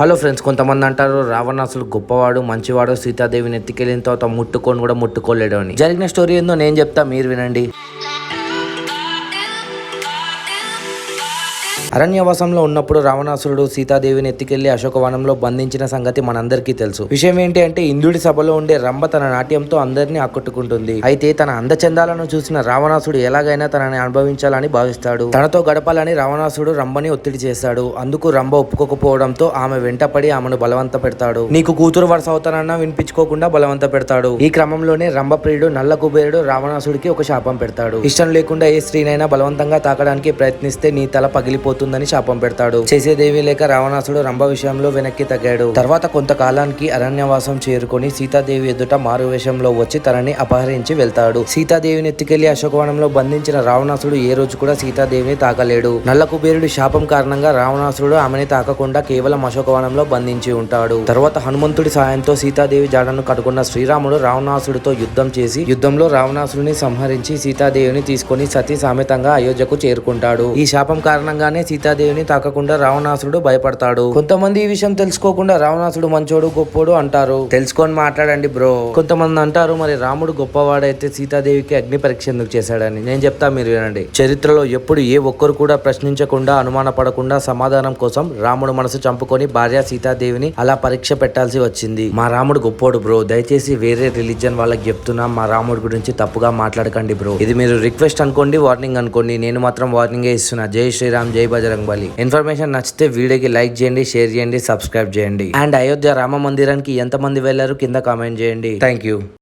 Hello friends కొంతమంది అంటారు రావణాసుడు గొప్పవాడు మంచివాడు సీతాదేవిని ఎత్తికెళ్ళిన తర్వాత ముట్టుకొని కూడా ముట్టుకోలేడు అని. జరిగిన స్టోరీ ఏందో నేను చెప్తా మీరు వినండి. అరణ్యవాసంలో ఉన్నప్పుడు రావణాసురుడు సీతాదేవిని ఎత్తికెళ్ళి అశోకవనంలో బంధించిన సంగతి మనందరికీ తెలుసు. విషయం ఏంటి అంటే ఇంద్రుడి సభలో ఉండే రంభ తన నాట్యంతో అందరినీ ఆకట్టుకుంటుంది. అయితే తన అందచందాలను చూసిన రావణాసుడు ఎలాగైనా తనని అనుభవించాలని భావిస్తాడు. తనతో గడపాలని రావణాసుడు రంభని ఒత్తిడి చేస్తాడు. అందుకు రంభ ఒప్పుకోకపోవడంతో ఆమె వెంటపడి ఆమెను బలవంత పెడతాడు. నీకు కూతురు వరుస అవుతానన్నా వినిపించుకోకుండా బలవంత పెడతాడు. ఈ క్రమంలోనే రంభ ప్రియుడు నల్ల కుబేరుడు రావణాసుడికి ఒక శాపం పెడతాడు. ఇష్టం లేకుండా ఏ స్త్రీనైనా బలవంతంగా తాకడానికి ప్రయత్నిస్తే నీ తల అవుతుందని శాపం పెడతాడు. చేసేదేవి లేక రావణాసుడు రంభ విషయంలో వెనక్కి తగ్గాడు. తర్వాత కొంతకాలానికి అరణ్యవాసం చేరుకొని సీతాదేవి ఎదుట మారు వేషంలో వచ్చి తనని అపహరించి వెళ్తాడు. సీతాదేవిని ఎత్తుకెళ్ళి అశోకవనంలో బంధించిన రావణాసుడు ఏ రోజు కూడా సీతాదేవిని తాకలేడు. నల్ల కుబేరుడి శాపం కారణంగా రావణాసుడు ఆమెని తాకకుండా కేవలం అశోకవనంలో బంధించి ఉంటాడు. తర్వాత హనుమంతుడి సాయంతో సీతాదేవి జాడను కట్టుకున్న శ్రీరాముడు రావణాసుడితో యుద్ధం చేసి యుద్ధంలో రావణాసుడిని సంహరించి సీతాదేవిని తీసుకొని సతీ సామెతంగా అయోధ్యకు చేరుకుంటాడు. ఈ శాపం కారణంగానే సీతాదేవిని తాకకుండా రావణాసుడు భయపడతాడు. కొంతమంది ఈ విషయం తెలుసుకోకుండా రావణాసుడు మంచోడు గొప్పోడు అంటారు. తెలుసుకొని మాట్లాడండి బ్రో. కొంతమంది అంటారు మరి రాముడు గొప్పవాడైతే సీతాదేవికి అగ్ని పరీక్ష ఎందుకు చేశాడని. నేను చెప్తా మీరు వినండి. చరిత్రలో ఎప్పుడు ఏ ఒక్కరు కూడా ప్రశ్నించకుండా అనుమానపడకుండా సమాధానం కోసం రాముడు మనసు చంపుకొని భార్య సీతాదేవిని అలా పరీక్ష పెట్టాల్సి వచ్చింది. మా రాముడు గొప్పోడు బ్రో. దయచేసి వేరే రిలీజన్ వాళ్ళకి చెప్తున్నా మా రాముడి గురించి తప్పుగా మాట్లాడకండి బ్రో. ఇది మీరు రిక్వెస్ట్ అనుకోండి వార్నింగ్ అనుకోండి. నేను మాత్రం వార్నింగే ఇస్తున్నా. జై శ్రీరామ్ జై బజరంగ్ బలి. ఇన్ఫర్మేషన్ నచ్చితే వీడియోకి లైక్ చేయండి షేర్ చేయండి సబ్స్క్రైబ్ చేయండి. అండ్ అయోధ్య రామ మందిరానికి ఎంత మంది వెళ్ళారు కింద కామెంట్ చేయండి. Thank you